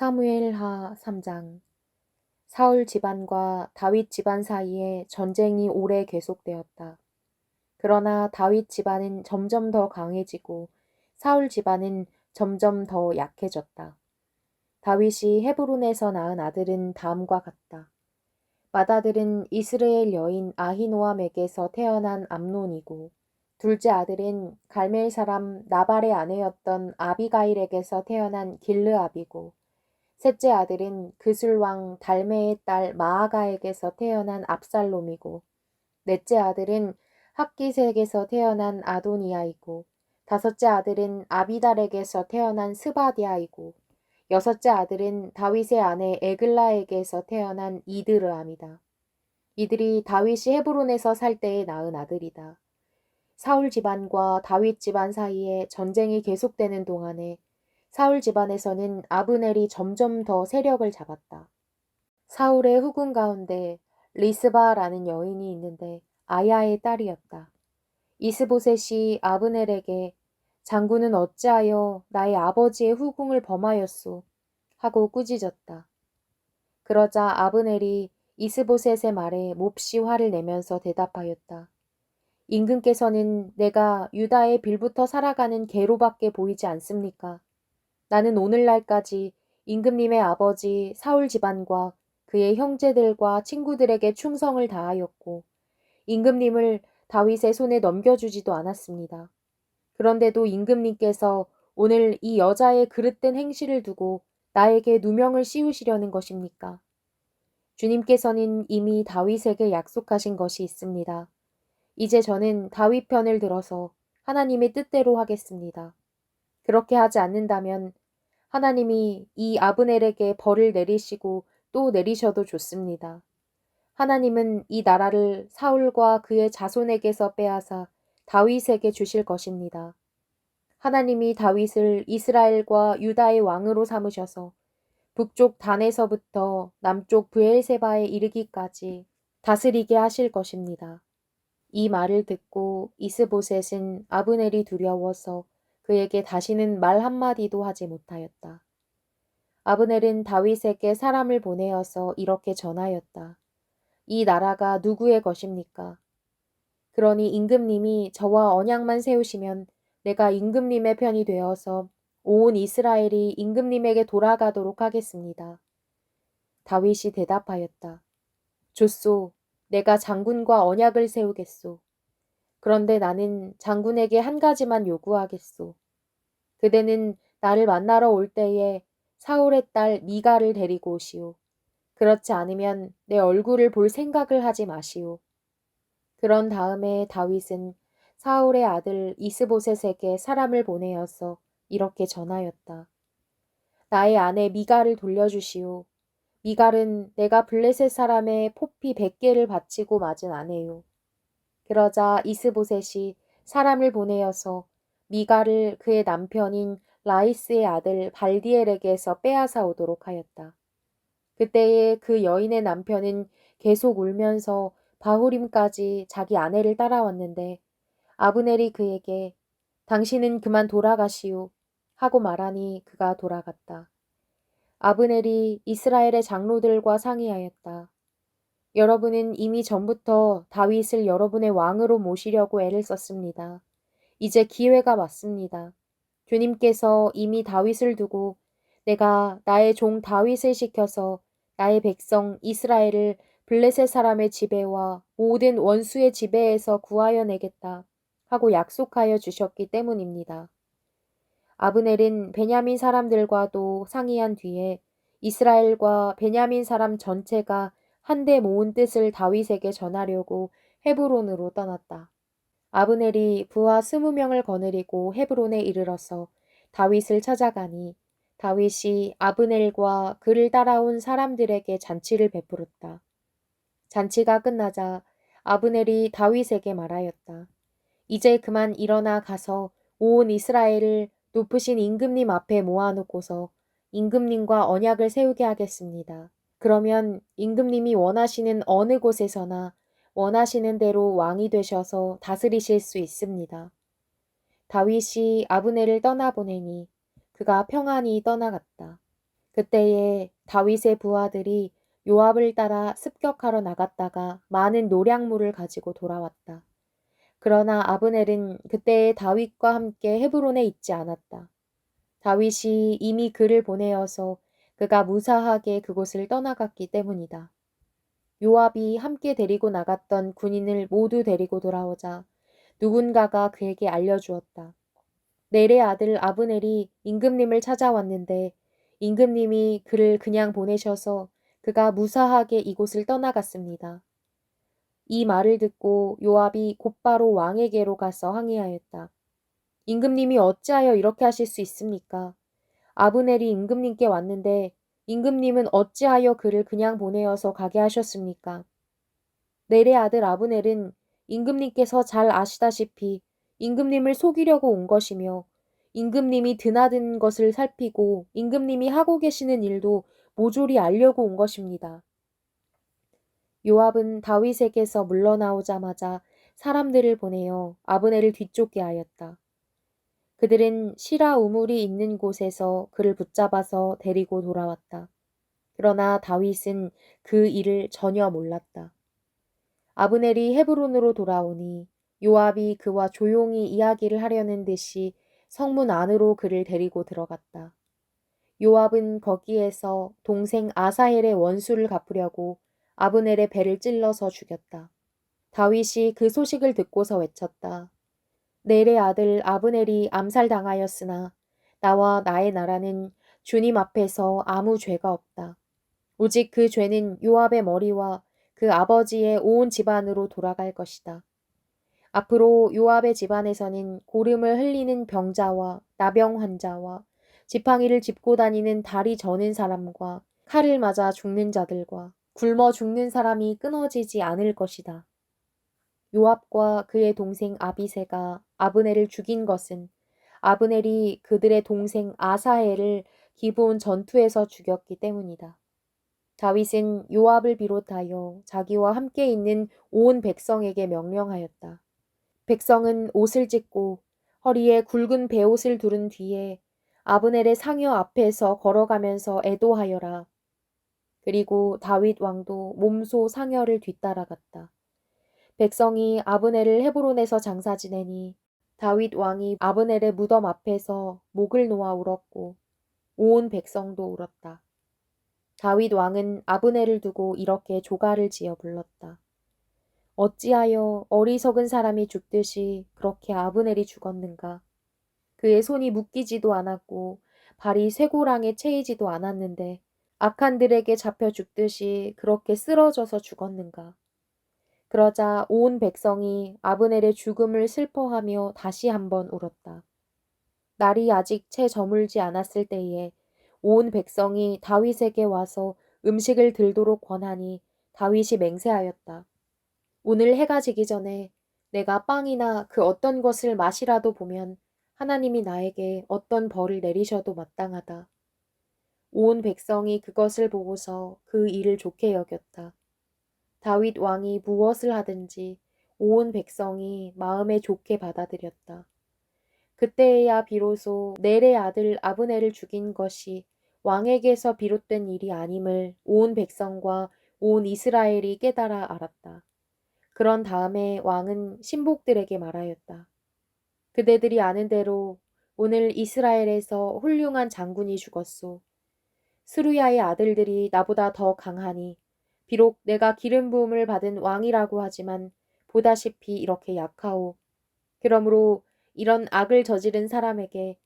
사무엘하 3장 사울 집안과 다윗 집안 사이에 전쟁이 오래 계속되었다. 그러나 다윗 집안은 점점 더 강해지고 사울 집안은 점점 더 약해졌다. 다윗이 헤브론에서 낳은 아들은 다음과 같다. 맏아들은 이스라엘 여인 아히노암에게서 태어난 암논이고 둘째 아들은 갈멜 사람 나발의 아내였던 아비가일에게서 태어난 길르압이고 셋째 아들은 그술왕 달메의 딸 마아가에게서 태어난 압살롬이고 넷째 아들은 학기색에서 태어난 아도니아이고 다섯째 아들은 아비달에게서 태어난 스바디아이고 여섯째 아들은 다윗의 아내 에글라에게서 태어난 이드르암이다. 이들이 다윗이 헤브론에서 살 때에 낳은 아들이다. 사울 집안과 다윗 집안 사이에 전쟁이 계속되는 동안에 사울 집안에서는 아브넬이 점점 더 세력을 잡았다. 사울의 후궁 가운데 리스바라는 여인이 있는데 아야의 딸이었다. 이스보셋이 아브넬에게 장군은 어찌하여 나의 아버지의 후궁을 범하였소 하고 꾸짖었다. 그러자 아브넬이 이스보셋의 말에 몹시 화를 내면서 대답하였다. 임금께서는 내가 유다의 빌부터 살아가는 개로밖에 보이지 않습니까? 나는 오늘날까지 임금님의 아버지 사울 집안과 그의 형제들과 친구들에게 충성을 다하였고 임금님을 다윗의 손에 넘겨주지도 않았습니다. 그런데도 임금님께서 오늘 이 여자의 그릇된 행실을 두고 나에게 누명을 씌우시려는 것입니까? 주님께서는 이미 다윗에게 약속하신 것이 있습니다. 이제 저는 다윗 편을 들어서 하나님의 뜻대로 하겠습니다. 그렇게 하지 않는다면 하나님이 이 아브넬에게 벌을 내리시고 또 내리셔도 좋습니다. 하나님은 이 나라를 사울과 그의 자손에게서 빼앗아 다윗에게 주실 것입니다. 하나님이 다윗을 이스라엘과 유다의 왕으로 삼으셔서 북쪽 단에서부터 남쪽 브엘세바에 이르기까지 다스리게 하실 것입니다. 이 말을 듣고 이스보셋은 아브넬이 두려워서 그에게 다시는 말 한마디도 하지 못하였다. 아브넬은 다윗에게 사람을 보내어서 이렇게 전하였다. 이 나라가 누구의 것입니까? 그러니 임금님이 저와 언약만 세우시면 내가 임금님의 편이 되어서 온 이스라엘이 임금님에게 돌아가도록 하겠습니다. 다윗이 대답하였다. 좋소. 내가 장군과 언약을 세우겠소. 그런데 나는 장군에게 한 가지만 요구하겠소. 그대는 나를 만나러 올 때에 사울의 딸 미가를 데리고 오시오. 그렇지 않으면 내 얼굴을 볼 생각을 하지 마시오. 그런 다음에 다윗은 사울의 아들 이스보셋에게 사람을 보내어서 이렇게 전하였다. 나의 아내 미가를 돌려주시오. 미갈은 내가 블레셋 사람의 포피 백 개를 바치고 맞은 아내요. 그러자 이스보셋이 사람을 보내어서 미갈을 그의 남편인 라이스의 아들 발디엘에게서 빼앗아 오도록 하였다. 그때에 그 여인의 남편은 계속 울면서 바후림까지 자기 아내를 따라왔는데 아브넬이 그에게 당신은 그만 돌아가시오 하고 말하니 그가 돌아갔다. 아브넬이 이스라엘의 장로들과 상의하였다. 여러분은 이미 전부터 다윗을 여러분의 왕으로 모시려고 애를 썼습니다. 이제 기회가 왔습니다. 주님께서 이미 다윗을 두고 내가 나의 종 다윗을 시켜서 나의 백성 이스라엘을 블레셋 사람의 지배와 모든 원수의 지배에서 구하여 내겠다 하고 약속하여 주셨기 때문입니다. 아브넬은 베냐민 사람들과도 상의한 뒤에 이스라엘과 베냐민 사람 전체가 한데 모은 뜻을 다윗에게 전하려고 헤브론으로 떠났다. 아브넬이 부하 스무 명을 거느리고 헤브론에 이르러서 다윗을 찾아가니 다윗이 아브넬과 그를 따라온 사람들에게 잔치를 베풀었다. 잔치가 끝나자 아브넬이 다윗에게 말하였다. 이제 그만 일어나 가서 온 이스라엘을 높으신 임금님 앞에 모아놓고서 임금님과 언약을 세우게 하겠습니다. 그러면 임금님이 원하시는 어느 곳에서나 원하시는 대로 왕이 되셔서 다스리실 수 있습니다. 다윗이 아브넬을 떠나보내니 그가 평안히 떠나갔다. 그때에 다윗의 부하들이 요압을 따라 습격하러 나갔다가 많은 노량물을 가지고 돌아왔다. 그러나 아브넬은 그때의 다윗과 함께 헤브론에 있지 않았다. 다윗이 이미 그를 보내어서 그가 무사하게 그곳을 떠나갔기 때문이다. 요압이 함께 데리고 나갔던 군인을 모두 데리고 돌아오자 누군가가 그에게 알려주었다. 넬의 아들 아브넬이 임금님을 찾아왔는데 임금님이 그를 그냥 보내셔서 그가 무사하게 이곳을 떠나갔습니다. 이 말을 듣고 요압이 곧바로 왕에게로 가서 항의하였다. 임금님이 어찌하여 이렇게 하실 수 있습니까? 아브넬이 임금님께 왔는데 임금님은 어찌하여 그를 그냥 보내어서 가게 하셨습니까? 넬의 아들 아브넬은 임금님께서 잘 아시다시피 임금님을 속이려고 온 것이며 임금님이 드나든 것을 살피고 임금님이 하고 계시는 일도 모조리 알려고 온 것입니다. 요압은 다윗에게서 물러나오자마자 사람들을 보내어 아브넬을 뒤쫓게 하였다. 그들은 시라 우물이 있는 곳에서 그를 붙잡아서 데리고 돌아왔다. 그러나 다윗은 그 일을 전혀 몰랐다. 아브넬이 헤브론으로 돌아오니 요압이 그와 조용히 이야기를 하려는 듯이 성문 안으로 그를 데리고 들어갔다. 요압은 거기에서 동생 아사헬의 원수를 갚으려고 아브넬의 배를 찔러서 죽였다. 다윗이 그 소식을 듣고서 외쳤다. 넬의 아들 아브넬이 암살당하였으나 나와 나의 나라는 주님 앞에서 아무 죄가 없다. 오직 그 죄는 요압의 머리와 그 아버지의 온 집안으로 돌아갈 것이다. 앞으로 요압의 집안에서는 고름을 흘리는 병자와 나병 환자와 지팡이를 짚고 다니는 다리 저는 사람과 칼을 맞아 죽는 자들과 굶어 죽는 사람이 끊어지지 않을 것이다. 요압과 그의 동생 아비세가 아브넬을 죽인 것은 아브넬이 그들의 동생 아사엘을 기브온 전투에서 죽였기 때문이다. 다윗은 요압을 비롯하여 자기와 함께 있는 온 백성에게 명령하였다. 백성은 옷을 찢고 허리에 굵은 베옷을 두른 뒤에 아브넬의 상여 앞에서 걸어가면서 애도하여라. 그리고 다윗 왕도 몸소 상여를 뒤따라갔다. 백성이 아브넬을 헤브론에서 장사 지내니 다윗 왕이 아브넬의 무덤 앞에서 목을 놓아 울었고 온 백성도 울었다. 다윗 왕은 아브넬을 두고 이렇게 조가를 지어 불렀다. 어찌하여 어리석은 사람이 죽듯이 그렇게 아브넬이 죽었는가? 그의 손이 묶이지도 않았고 발이 쇠고랑에 채이지도 않았는데 악한들에게 잡혀 죽듯이 그렇게 쓰러져서 죽었는가? 그러자 온 백성이 아브넬의 죽음을 슬퍼하며 다시 한번 울었다. 날이 아직 채 저물지 않았을 때에 온 백성이 다윗에게 와서 음식을 들도록 권하니 다윗이 맹세하였다. 오늘 해가 지기 전에 내가 빵이나 그 어떤 것을 마시라도 보면 하나님이 나에게 어떤 벌을 내리셔도 마땅하다. 온 백성이 그것을 보고서 그 일을 좋게 여겼다. 다윗 왕이 무엇을 하든지 온 백성이 마음에 좋게 받아들였다. 그때에야 비로소 넬의 아들 아브넬을 죽인 것이 왕에게서 비롯된 일이 아님을 온 백성과 온 이스라엘이 깨달아 알았다. 그런 다음에 왕은 신복들에게 말하였다. 그대들이 아는 대로 오늘 이스라엘에서 훌륭한 장군이 죽었소. 스루야의 아들들이 나보다 더 강하니 비록 내가 기름 부음을 받은 왕이라고 하지만 보다시피 이렇게 약하오. 그러므로 이런 악을 저지른 사람에게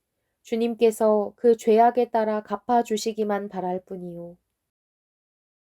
주님께서 그 죄악에 따라 갚아 주시기만 바랄 뿐이오.